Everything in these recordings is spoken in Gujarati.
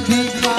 अधिकार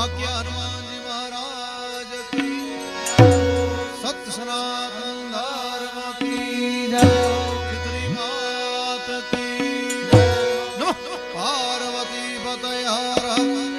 બાકી હનુમાનજી મહારાજ સત સનાતન ધર્મ કી જય માત કી પાર્વતી પતય હર